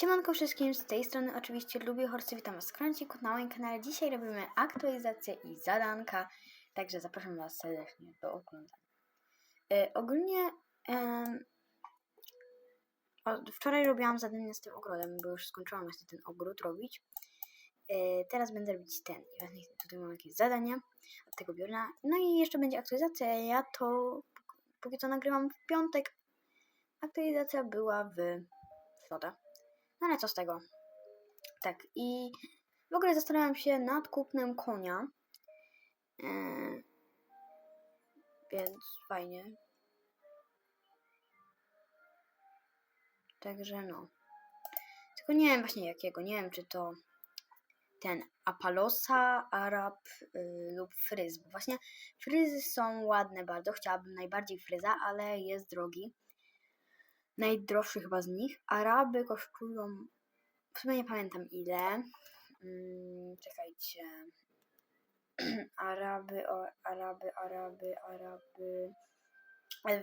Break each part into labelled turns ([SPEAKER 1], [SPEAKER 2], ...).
[SPEAKER 1] Siemanko wszystkim, z tej strony oczywiście lubię Horsy, witam was w Kręciku na moim kanale. Dzisiaj robimy aktualizację i zadanka, także zapraszam was serdecznie do oglądania. E, ogólnie o, wczoraj robiłam zadanie z tym ogrodem, bo już skończyłam właśnie ten ogród robić. E, teraz będę robić ten tutaj mam jakieś zadania od tego biura. No i jeszcze będzie aktualizacja, ja to póki co nagrywam w piątek. Aktualizacja była w środę. No ale co z tego? Tak, i w ogóle zastanawiam się nad kupnem konia. Eee, więc fajnie. Także no. Tylko nie wiem właśnie jakiego. Nie wiem, czy to ten Apalosa, Arab y, lub Fryz. Bo właśnie fryzy są ładne bardzo. Chciałabym najbardziej fryza, ale jest drogi najdroższy chyba z nich. Araby kosztują, w sumie nie pamiętam ile. Mm, czekajcie. Araby, o, Araby, Araby, Araby.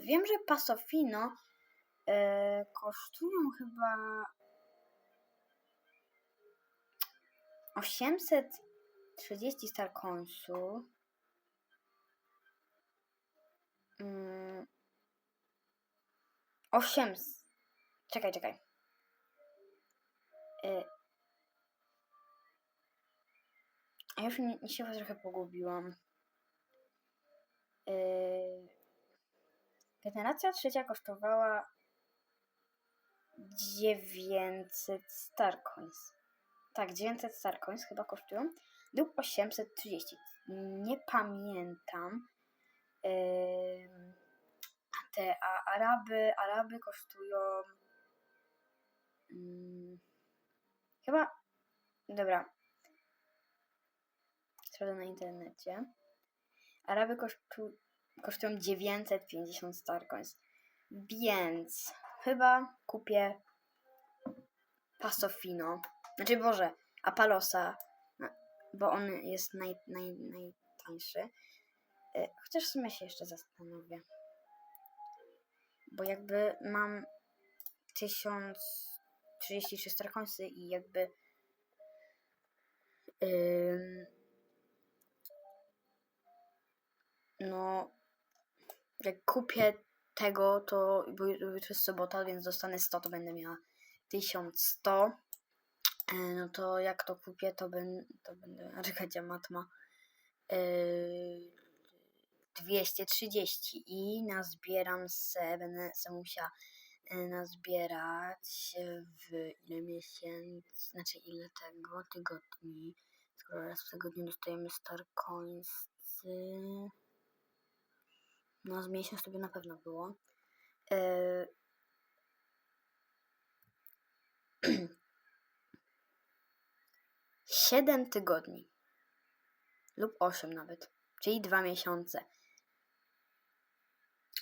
[SPEAKER 1] Wiem, że Pasofino e, kosztują chyba 830 starcoinsu. Mm, 800. Czekaj, czekaj. Y... Ja już nie, się trochę pogubiłam. Y... Generacja trzecia kosztowała 900 Starcoins. Tak, 900 Starcoins chyba kosztują. Lub 830. Nie pamiętam. Yy te a Araby, Araby kosztują hmm, chyba dobra. Sprawdzę na internecie. Araby kosztu, kosztują 950 Starcoins więc chyba kupię Pasofino. Znaczy Boże Apalosa bo on jest naj, naj, najtańszy. E, chociaż w sumie się jeszcze zastanowię bo jakby mam 1033 starcoinsy i jakby yy, no jak kupię tego, to bo jutro jest sobota, więc dostanę 100, to będę miała 1100. Yy, no to jak to kupię, to, ben, to będę. A czekajcie, matma. Yy, 230 i nazbieram se, będę se musiała e, nazbierać w ile miesięcy, znaczy ile tego tygodni, skoro raz w tygodniu dostajemy Star Coins, no z miesiąc to by na pewno było. E... Siedem tygodni lub osiem nawet, czyli dwa miesiące.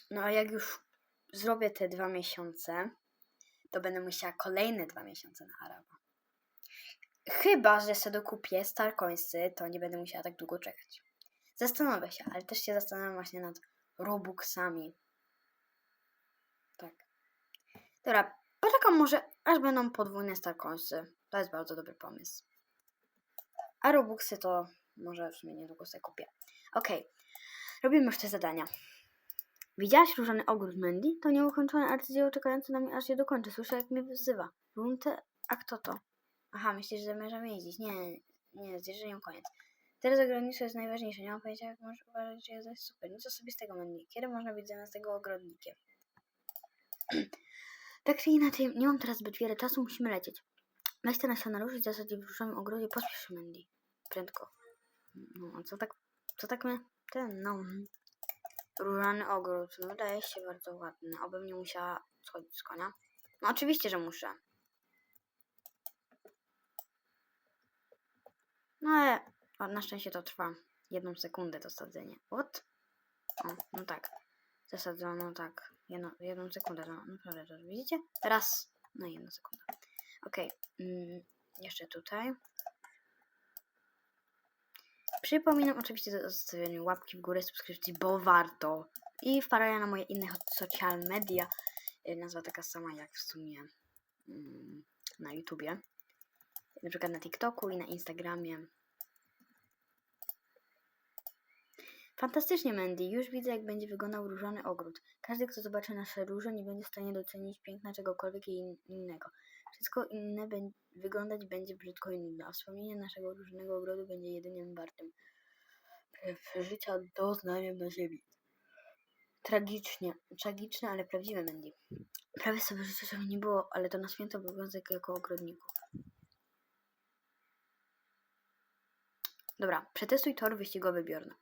[SPEAKER 1] No a jak już zrobię te dwa miesiące, to będę musiała kolejne dwa miesiące na Araba. Chyba, że sobie dokupię Starcoinsy, to nie będę musiała tak długo czekać. Zastanowię się, ale też się zastanawiam właśnie nad Robuxami. Tak. Dobra, poczekam może, aż będą podwójne Starcoinsy. To jest bardzo dobry pomysł. A Robuxy to może w sumie niedługo sobie kupię. Okej, okay. robimy już te zadania. Widziałaś różany ogród Mandy? To nieukończone arcydzieło czekające na mnie, aż je dokończę. Słyszę, jak mnie wzywa. Runte, a kto to? Aha, myślisz, że zamierzam jeździć. Nie, nie, z jeżdżeniem koniec. Teraz ograniczenie jest najważniejsze. Nie mam pojęcia, jak możesz uważać, że jazda jest super. Nic osobistego, Mandy. Kiedy można być zamiast tego ogrodnikiem? tak czy inaczej, nie mam teraz zbyt wiele czasu, musimy lecieć. Weź te nasiona ruszyć, w zasadzie w różowym ogrodzie, pospiesz się, Mandy. Prędko. No, co tak, co tak my, ten, no... Różany ogród. No, wydaje się bardzo ładny. Obym nie musiała schodzić z konia. No oczywiście, że muszę. No ale na szczęście to trwa jedną sekundę to sadzenie. What? O, no tak. Zasadzono tak. Jedno, jedną sekundę. No, naprawdę to widzicie? Raz no, jedną sekundę. Okej. Okay. Mm, jeszcze tutaj. Przypominam oczywiście o zostawieniu łapki w górę, subskrypcji, bo warto. I wpadajcie na moje inne social media. Y, nazwa taka sama jak w sumie. Hmm, na YouTubie. Na przykład na TikToku i na Instagramie. Fantastycznie, Mandy. Już widzę, jak będzie wyglądał różany ogród. Każdy, kto zobaczy nasze róże, nie będzie w stanie docenić piękna czegokolwiek in- innego. Wszystko inne bę- wyglądać będzie brzydko i nudno, a wspomnienie naszego różnego ogrodu będzie jedynym wartym przeżycia doznaniem na ziemi. Tragicznie, tragiczne, ale prawdziwe, Mandy. Prawie sobie życzę, żeby nie było, ale to na święto obowiązek jako ogrodników. Dobra, przetestuj tor wyścigowy Bjorna.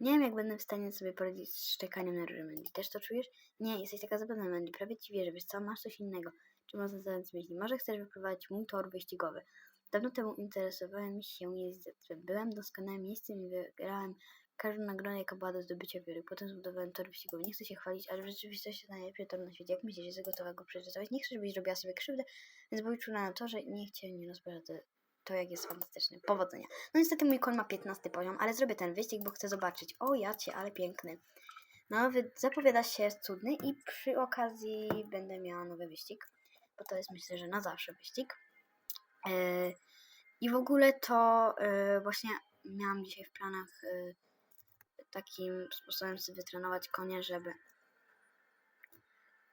[SPEAKER 1] Nie wiem, jak będę w stanie sobie poradzić z szczekaniem na róży, Mandy. Też to czujesz? Nie, jesteś taka zapewne, Mandy. Prawie ci wierzę. Wiesz co, masz coś innego. Czy zadać myśli? Może chcesz wyprowadzić mój tor wyścigowy? Dawno temu interesowałem się jeździectwem. Byłem doskonałym miejscem i wygrałem każdą nagrodę, jaka była do zdobycia wiary. Potem zbudowałem tor wyścigowy. Nie chcę się chwalić, ale w rzeczywistości to najlepszy tor na świecie. Jak myślisz, jesteś gotowa go przetestować? Nie chcę, żebyś zrobiła sobie krzywdę, więc czula na to, że niech cię nie rozprasza to, jak jest fantastyczny. Powodzenia. No niestety mój koń ma 15 poziom, ale zrobię ten wyścig, bo chcę zobaczyć. O, jacie, ale piękny. No, wy- zapowiada się cudny i przy okazji będę miała nowy wyścig, bo to jest myślę, że na zawsze wyścig. Yy, I w ogóle to yy, właśnie miałam dzisiaj w planach yy, takim sposobem sobie wytrenować konie, żeby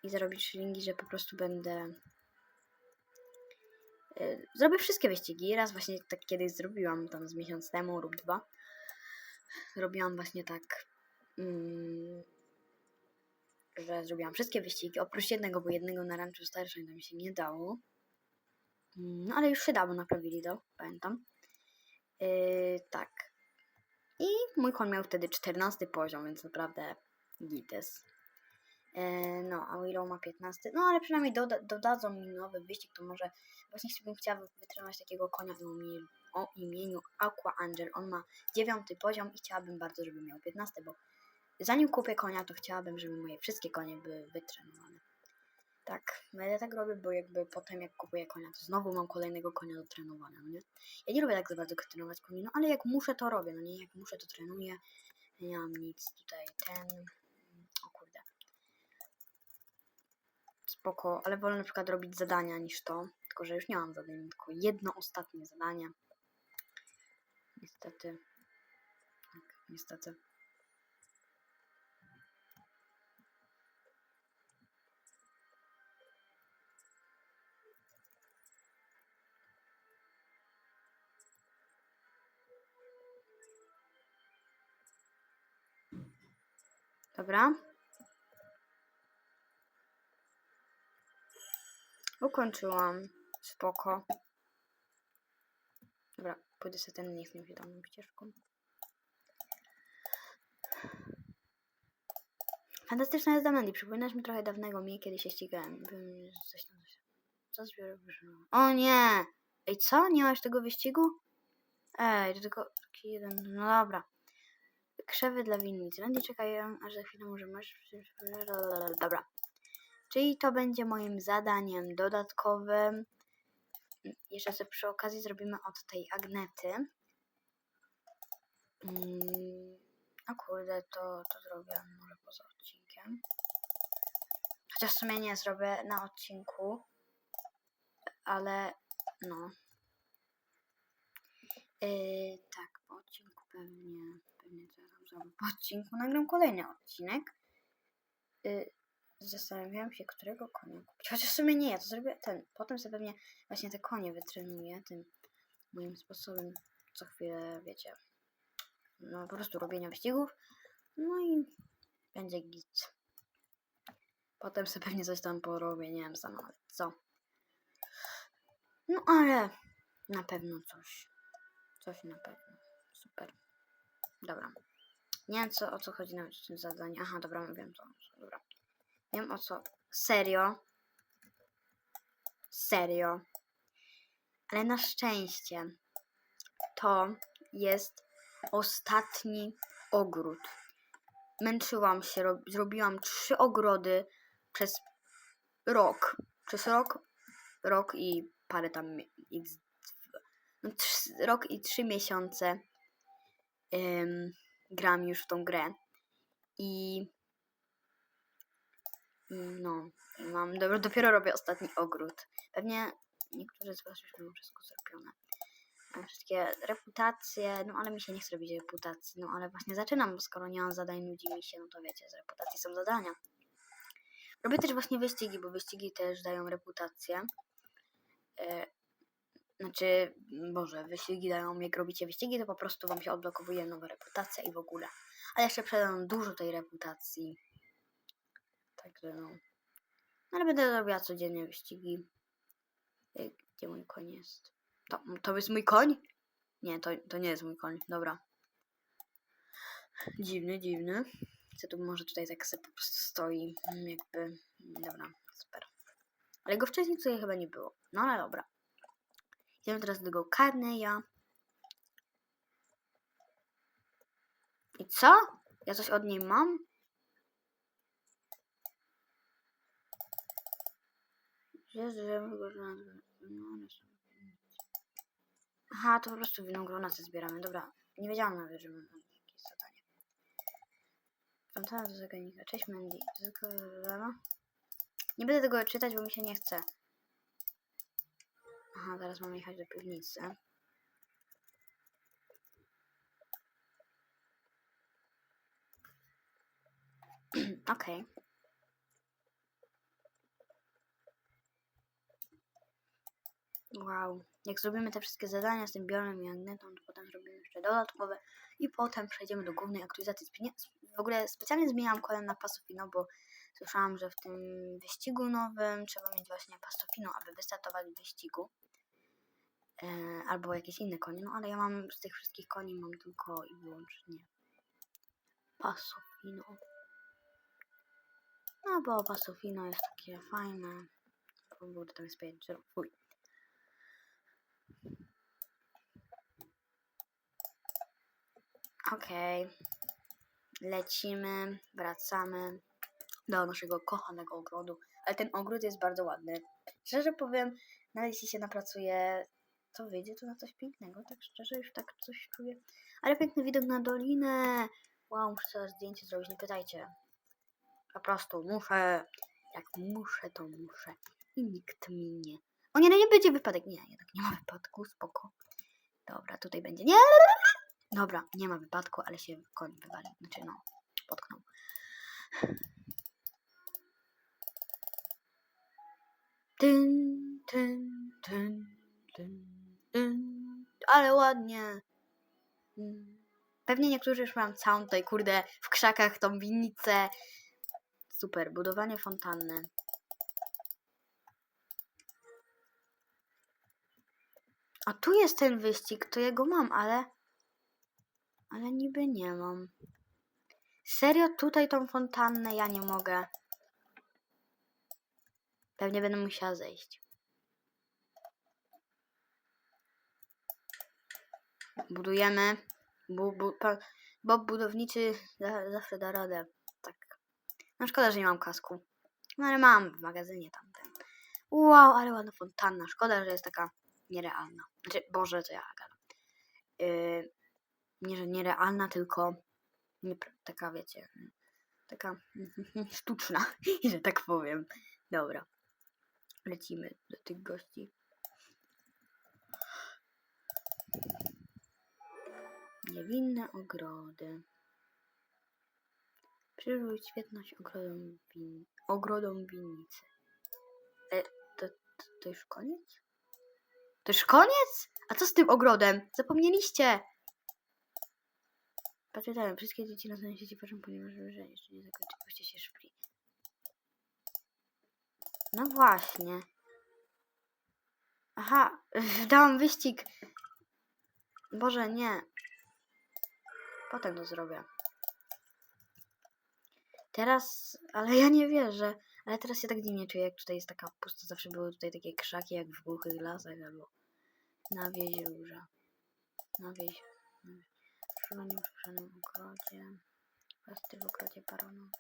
[SPEAKER 1] i zrobić szlingi, że po prostu będę zrobię wszystkie wyścigi. Raz właśnie tak kiedyś zrobiłam, tam z miesiąc temu lub dwa. Robiłam właśnie tak, mm, że zrobiłam wszystkie wyścigi, oprócz jednego, bo jednego na ranczu starszym to mi się nie dało. Mm, No ale już się dało, naprawili to, pamiętam. Yy, tak. I mój koń miał wtedy 14 poziom, więc naprawdę gites. Yy, no, a Willow ma 15. No, ale przynajmniej doda dodadzą mi nowy wyścig, to może właśnie bym chciała wytrenować takiego konia o imieniu Aqua Angel. On ma 9 poziom i chciałabym bardzo, żeby miał 15, bo zanim kupię konia, to chciałabym, żeby moje wszystkie konie były wytrenowane. Tak, no ja tak robię, bo jakby potem jak kupuję konia, to znowu mam kolejnego konia do trenowania, no nie? Ja nie lubię tak za bardzo trenować koni, no ale jak muszę, to robię, no nie? Jak muszę, to trenuję. Nie mam nic tutaj, ten... O kurde. Spoko, ale wolę na przykład robić zadania niż to, tylko że już nie mam zadań, tylko jedno ostatnie zadanie. Niestety. Tak, niestety. Dobra. Ukończyłam. Spoko. Dobra, pójdę sobie ten, niech nie tą ścieżką. Fantastyczna jest Mandy. Przypominasz mi trochę dawnego mnie, kiedy się ścigałem. Coś tam, coś tam. Co zbiorę wyszło? O nie! Ej, co? Nie masz tego wyścigu? Ej, to tylko taki jeden. No dobra. Krzewy dla winnicy. Mandy czekają, aż za chwilę może masz... Dobra. Czyli to będzie moim zadaniem dodatkowym. Jeszcze sobie przy okazji zrobimy od tej Agnety. Mm, o kurde, to, to zrobię może poza odcinkiem. Chociaż w sumie nie zrobię na odcinku. Ale no. Yy, tak, po odcinku pewnie, pewnie co Po odcinku nagram kolejny odcinek. Yy, zastanawiałam się, którego konia kupić. Chociaż w sumie nie, ja to zrobię ten. Potem sobie pewnie właśnie te konie wytrenuję tym moim sposobem co chwilę, wiecie, no po prostu robienia wyścigów. No i będzie git. Potem sobie pewnie coś tam porobię, nie wiem sama nawet co. No ale na pewno coś. Coś na pewno. Super. Dobra. Nie wiem co, o co chodzi nawet w tym zadaniu. Aha, dobra, wiem co. Dobra. Wiem o co. Serio. Serio. Ale na szczęście to jest ostatni ogród. Męczyłam się, rob, zrobiłam trzy ogrody przez rok. Przez rok, rok i parę tam no, rok i trzy miesiące ym, gram już w tą grę. I no, mam, dobro, dopiero robię ostatni ogród. Pewnie niektóre z was już mają wszystko zrobione. Mam wszystkie reputacje, no ale mi się nie chce robić reputacji, no ale właśnie zaczynam, bo skoro nie mam zadań, nudzi mi się, no to wiecie, z reputacji są zadania. Robię też właśnie wyścigi, bo wyścigi też dają reputację. Znaczy, Boże, wyścigi dają, jak robicie wyścigi, to po prostu wam się odblokowuje nowa reputacja i w ogóle. Ale jeszcze przydam dużo tej reputacji. Także no. No ale będę robiła codziennie wyścigi. Gdzie mój koń jest? To, to jest mój koń? Nie, to, to nie jest mój koń. Dobra. Dziwny, dziwny. Co tu może tutaj tak sobie po prostu stoi. Jakby. Dobra, super. Ale go wcześniej tutaj chyba nie było. No ale dobra. Idziemy teraz do Carneya. I co? Ja coś od niej mam? Aha, to po prostu winogrona co zbieramy. Dobra, nie wiedziałam nawet, że mam jakieś zadanie. Fantazja do. Cześć Mandy. Nie będę tego czytać, bo mi się nie chce. Aha, teraz mamy jechać do piwnicy. Okej. Wow. Jak zrobimy te wszystkie zadania z tym biorem i to potem zrobimy jeszcze dodatkowe i potem przejdziemy do głównej aktualizacji. W ogóle specjalnie zmieniałam kolor na Pasofino, bo słyszałam, że w tym wyścigu nowym trzeba mieć właśnie Pasofino, aby wystartować w wyścigu. E, albo jakieś inne konie, no ale ja mam z tych wszystkich koni mam tylko i wyłącznie Pasofino. No bo Pasofino jest takie fajne. O, Bo tam jest że fuj. Okej. Lecimy, wracamy do naszego kochanego ogrodu. Ale ten ogród jest bardzo ładny. Szczerze powiem, nawet jeśli się napracuje, to wyjdzie to na coś pięknego. Tak szczerze, już tak coś czuję. Ale piękny widok na dolinę. Wow, muszę sobie zdjęcie zrobić, nie pytajcie. Po prostu muszę. Jak muszę, to muszę. I nikt mi nie. O nie, no nie będzie wypadek. Nie, jednak nie ma wypadku, spoko. Dobra, tutaj będzie. Nie! Dobra, nie ma wypadku, ale się koń wywalił. Znaczy, no, potknął. Tyn, tyn, tyn, tyn, tyn. Ale ładnie. Mm. Pewnie niektórzy już mają całą tutaj, kurde, w krzakach tą winnicę. Super, budowanie fontanny. A tu jest ten wyścig, to ja go mam, ale... Ale niby nie mam. Serio, tutaj tą fontannę ja nie mogę. Pewnie będę musiała zejść. Budujemy. Bu, bu, pa, Bob budowniczy za, zawsze da radę. Tak. No szkoda, że nie mam kasku. No ale mam w magazynie tamten. Wow, ale ładna fontanna. Szkoda, że jest taka nierealna. Znaczy, Boże, to ja. Yy, nie, że nierealna, tylko nie, taka, wiecie, taka sztuczna, że tak powiem. Dobra. Lecimy do tych gości. Niewinne ogrody. Przywróć świetność ogrodom, win... ogrodom winnicy. E, to, to, to już koniec? To już koniec? A co z tym ogrodem? Zapomnieliście! Pamiętałem, wszystkie dzieci na swoim świecie patrzą, ponieważ że jeszcze nie zakończyłyście się szpli. No właśnie. Aha, dałam wyścig. Boże, nie. Potem to zrobię. Teraz, ale ja nie wierzę. Ale teraz się tak dziwnie czuję, jak tutaj jest taka pusto. Zawsze były tutaj takie krzaki, jak w głuchych lasach, albo na wieś róża. Na wieś. Szuwanie w szklanym ogrodzie. Pasty w ogrodzie baronowej.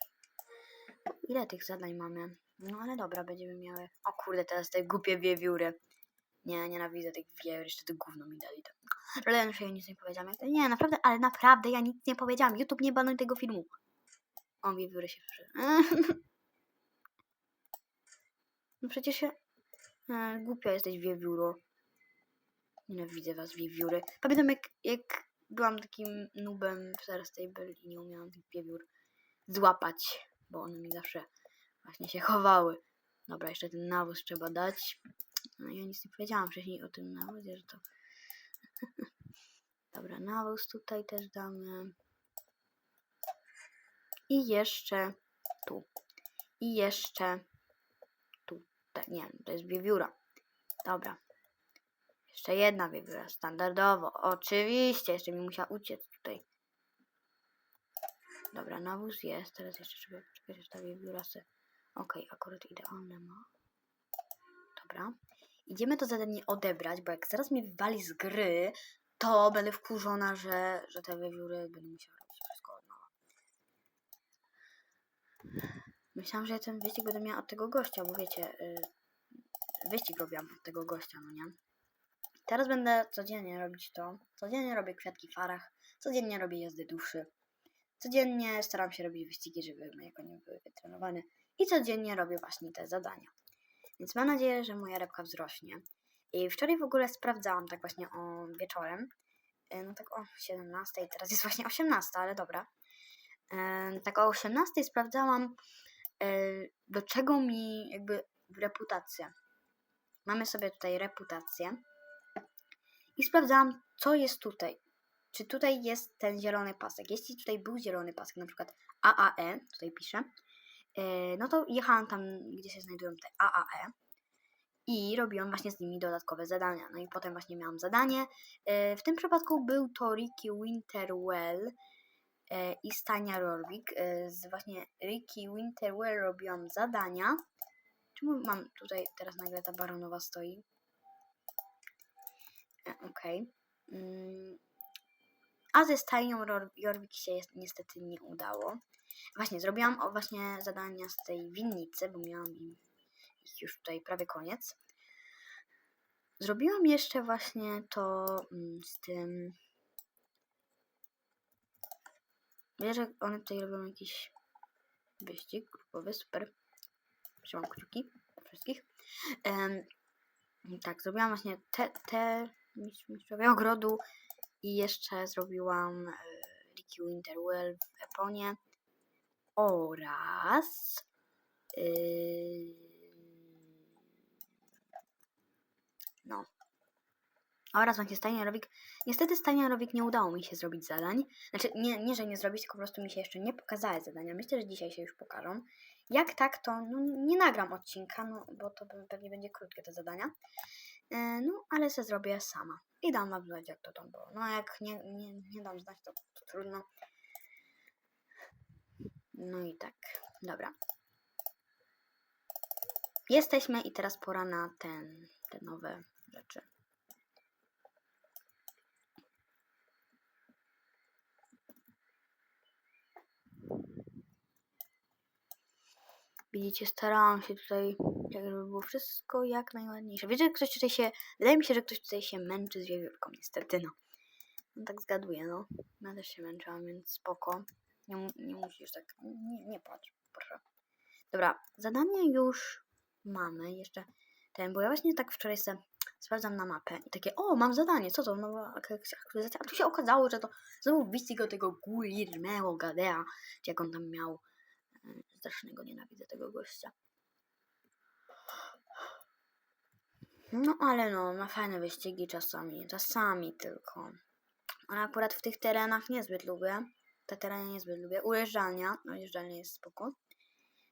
[SPEAKER 1] Ile tych zadań mamy? No ale dobra, będziemy miały. O kurde, teraz te głupie wiewióry. Nie, nienawidzę tych wiewiór, jeszcze to gówno mi dali. Ale ja już nic nie powiedziałam. Nie, naprawdę, ale naprawdę ja nic nie powiedziałam. YouTube nie banuj tego filmu. O, wiewióry się przy... No przecież ja... E, głupia jesteś, wiewióro. Nienawidzę was, wiewióry. Pamiętam, jak, jak byłam takim nubem w Star Stable i nie umiałam tych wiewiór złapać, bo one mi zawsze właśnie się chowały. Dobra, jeszcze ten nawóz trzeba dać. No ja nic nie powiedziałam wcześniej o tym nawozie, że to... Dobra, nawóz tutaj też damy. I jeszcze tu. I jeszcze tu. Nie, to jest wiewióra. Dobra. Jeszcze jedna wiewióra, standardowo. Oczywiście, jeszcze mi musiała uciec tutaj. Dobra, nawóz jest. Teraz jeszcze trzeba poczekać, aż ta wiewióra se... Okej, akurat idealne ma. Dobra. Idziemy to zadanie odebrać, bo jak zaraz mnie wywali z gry, to będę wkurzona, że, że te wiewióry będą musiały robić wszystko od nowa. Myślałam, że ja ten wyścig będę miała od tego gościa, bo wiecie, y, wyścig robiłam od tego gościa, no nie? Teraz będę codziennie robić to. Codziennie robię kwiatki w farach, codziennie robię jazdy duszy. Codziennie staram się robić wyścigi, żeby moje konie były wytrenowane. I codziennie robię właśnie te zadania. Więc mam nadzieję, że moja rybka wzrośnie. I wczoraj w ogóle sprawdzałam tak właśnie o wieczorem. E, No tak o 17, teraz jest właśnie 18, ale dobra. E, Tak o 18 sprawdzałam, e, do czego mi jakby reputacja. Mamy sobie tutaj reputację. I sprawdzałam, co jest tutaj. Czy tutaj jest ten zielony pasek. Jeśli tutaj był zielony pasek, na przykład AAE, tutaj piszę, no to jechałam tam, gdzie się znajdują te AAE i robiłam właśnie z nimi dodatkowe zadania. No i potem właśnie miałam zadanie. E, W tym przypadku był to Ricky Winterwell e, i Stania Rorvik. E, Z właśnie Ricky Winterwell robiłam zadania. Czemu mam tutaj teraz nagle ta baronowa stoi? E, Okej. Mm. A ze Stanią Ror- Jorvik się jest, niestety nie udało. Właśnie, zrobiłam o właśnie zadania z tej winnicy, bo miałam im już tutaj prawie koniec. Zrobiłam jeszcze właśnie to mm, z tym. Wiesz, że one tutaj robią jakiś wyścig grupowy, super. Trzymam kciuki wszystkich. Em, tak, zrobiłam właśnie te, te mistrz- mistrzowie ogrodu i jeszcze zrobiłam e, Ricky Winterwell w Eponie oraz yy, no oraz właśnie Stania Rowik. Niestety Stania Rowik nie udało mi się zrobić zadań. Znaczy, nie, nie, że nie zrobić, tylko po prostu mi się jeszcze nie pokazały zadania. Myślę, że dzisiaj się już pokażą. Jak tak, to no, nie nagram odcinka, no, bo to pe- pewnie będzie krótkie te zadania. E, no, ale se zrobię sama. I dam wam znać, jak to tam było. No, jak nie, nie, nie dam znać, to, to trudno. No i tak. Dobra. Jesteśmy i teraz pora na ten, te nowe rzeczy. Widzicie, starałam się tutaj, żeby było wszystko jak najładniejsze. Wiecie, ktoś tutaj się, wydaje mi się, że ktoś tutaj się męczy z wiewiórką, niestety, no. no tak zgaduję, no. Ja też się męczyłam, więc spoko. Nie, nie musisz tak, nie, nie płacz, proszę. Dobra, zadanie już mamy, jeszcze ten, bo ja właśnie tak wczoraj sobie sprawdzam na mapę i takie, o, mam zadanie, co to, nowa ak- ak- aktualizacja, a tu się okazało, że to znowu wyścig o tego Guillermo Gadea, czy jak on tam miał, e, strasznego nienawidzę tego gościa. No ale no, ma fajne wyścigi czasami, czasami tylko. Ale akurat w tych terenach niezbyt lubię. Te tereny niezbyt lubię. Ujeżdżalnia, no ujeżdżalnia jest spoko.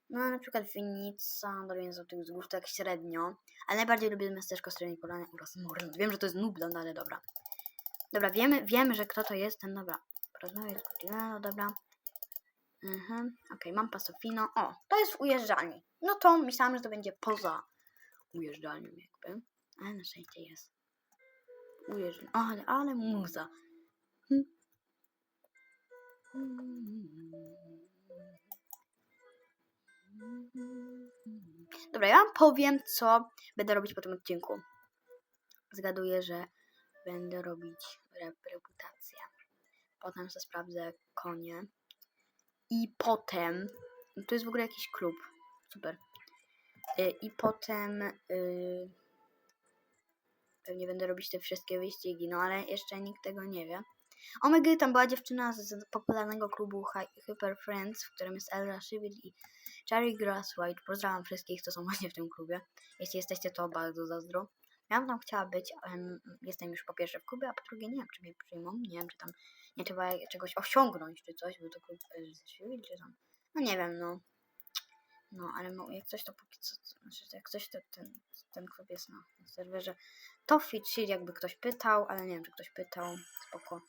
[SPEAKER 1] No na przykład Winnica, Dolina Złotych Wzgórz, tak średnio. Ale najbardziej lubię miasteczko Srebrnej Polany oraz Morland. Wiem, że to jest Nubland, ale dobra. Dobra, wiemy, wiemy, że kto to jest ten, dobra. Porozmawiaj z Kutilano, dobra. Mhm, okej, mam Pasofino. O, to jest ujeżdżalni. No to myślałam, że to będzie poza ujeżdżalnią jakby. Ale na szczęście jest. Ujeżdżalnia. Ale, ale muza. Hm. Dobra, ja wam powiem, co będę robić po tym odcinku. Zgaduję, że będę robić rep reputację. Potem sobie sprawdzę konie. I potem. Tu jest w ogóle jakiś klub. Super. Y, I potem. y, pewnie będę robić te wszystkie wyścigi, no ale jeszcze nikt tego nie wie. Omega tam była dziewczyna z, z popularnego klubu Hi- Hyper Friends, w którym jest Elra Shivil i Cherry Grass White. Pozdrawiam wszystkich, co są właśnie w tym klubie. Jeśli jesteście, to bardzo zazdro. Ja bym tam chciała być, ale jestem już po pierwsze w klubie, a po drugie nie wiem, czy mnie przyjmą. Nie wiem, czy tam nie trzeba czegoś osiągnąć, czy coś, bo to klub Shivil, czy tam. No nie wiem, no. No, ale jak coś to póki co, to znaczy jak coś to ten, ten klub jest na, na serwerze Toffee Chill, jakby ktoś pytał, ale nie wiem, czy ktoś pytał, spoko.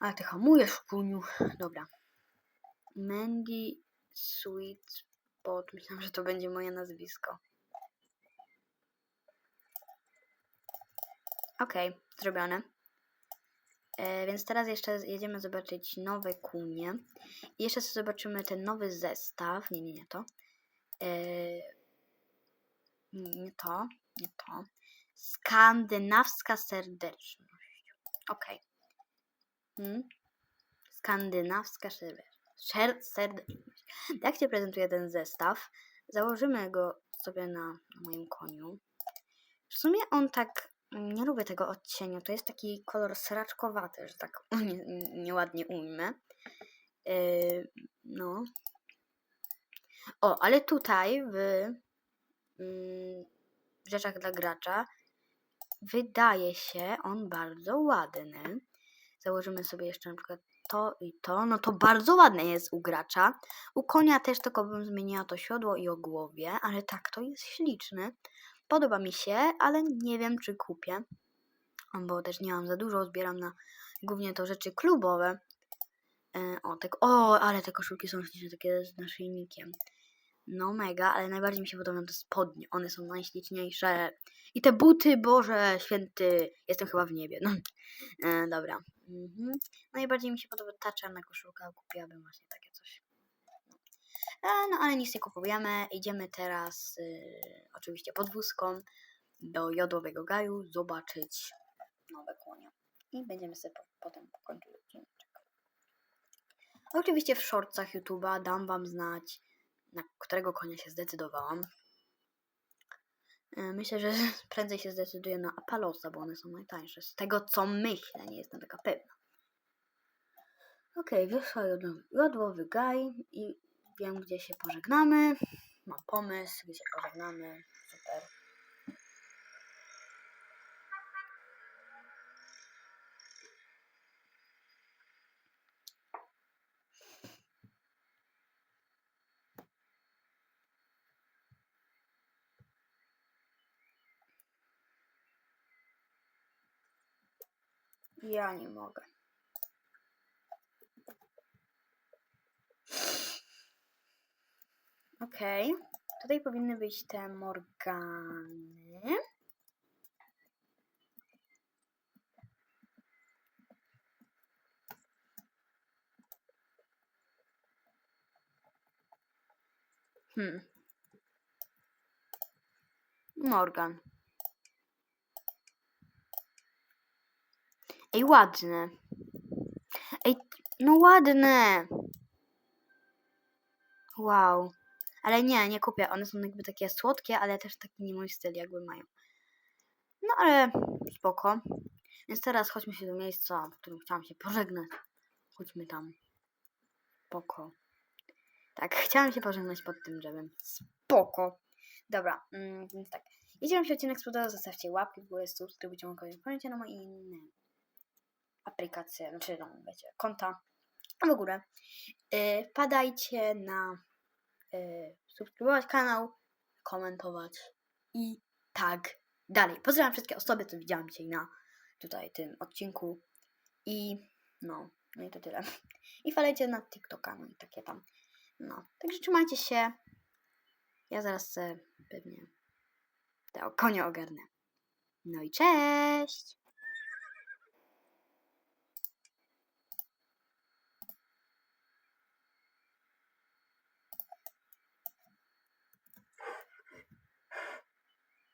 [SPEAKER 1] Ale ty hamujesz, kuniu. Dobra. Mandy Sweet Spot, myślałam, że to będzie moje nazwisko. Okej, zrobione. E, więc teraz jeszcze jedziemy zobaczyć nowe kunie. I jeszcze sobie zobaczymy ten nowy zestaw. Nie, nie, nie to. E, nie, to, nie to. Skandynawska serdeczność. Okej. Hmm? Skandynawska serdeczność. Serdeczność. Tak się prezentuje ten zestaw. Założymy go sobie na, na moim koniu. W sumie on tak. Nie lubię tego odcienia. To jest taki kolor sraczkowaty, że tak nie, nieładnie ujmę. Yy, no. O, ale tutaj w mm, rzeczach dla gracza wydaje się on bardzo ładny. Założymy sobie jeszcze na przykład to i to. No to bardzo ładne jest u gracza. U konia też tylko bym zmieniła to siodło i ogłowie, ale tak, to jest śliczny. Podoba mi się, ale nie wiem, czy kupię. Bo też nie mam za dużo, zbieram na głównie to rzeczy klubowe. E, o, tak, o, ale te koszulki są śliczne, takie z naszyjnikiem. No mega, ale najbardziej mi się podobają te spodnie. One są najśliczniejsze. I te buty, Boże święty, jestem chyba w niebie. No, e, dobra. Mhm. Najbardziej mi się podoba ta czarna koszulka, kupiłabym właśnie takie coś. E, no ale nic nie kupujemy. Idziemy teraz y, oczywiście podwózką do jodłowego gaju zobaczyć nowe konie. I będziemy sobie po, potem kończyć odcinek. Oczywiście w shortcach YouTube'a dam wam znać, na którego konia się zdecydowałam. E, Myślę, że prędzej się zdecyduję na Apalosa, bo one są najtańsze. Z tego co myślę, nie jestem taka pewna. Okej, okay, wyszła jodłowy, gaj i wiem, gdzie się pożegnamy. Mam pomysł, gdzie się pożegnamy. Super. Ja nie mogę. Okej. Tutaj powinny być te Morgany. Hmm. Morgan. Ej, ładne. Ej, no ładne. Wow. Ale nie, nie kupię. One są jakby takie słodkie, ale też taki nie mój styl jakby mają. No ale spoko. Więc teraz chodźmy się do miejsca, w którym chciałam się pożegnać. Chodźmy tam. Spoko. Tak, chciałam się pożegnać pod tym drzewem. Spoko. Dobra, mm, więc tak. Jeśli Wam się odcinek spodobał, zostawcie łapki w górę, subskrybujcie kanał, pamiętajcie na moje inne aplikacje, znaczy no, wiecie, konta. A w ogóle yy, padajcie na yy, subskrybować kanał, komentować i tak dalej. Pozdrawiam wszystkie osoby, co widziałam dzisiaj na tutaj tym odcinku i no, no i to tyle. I falejcie na TikToka, no i takie tam. No, także trzymajcie się. Ja zaraz e, pewnie te konie ogarnę. No i cześć!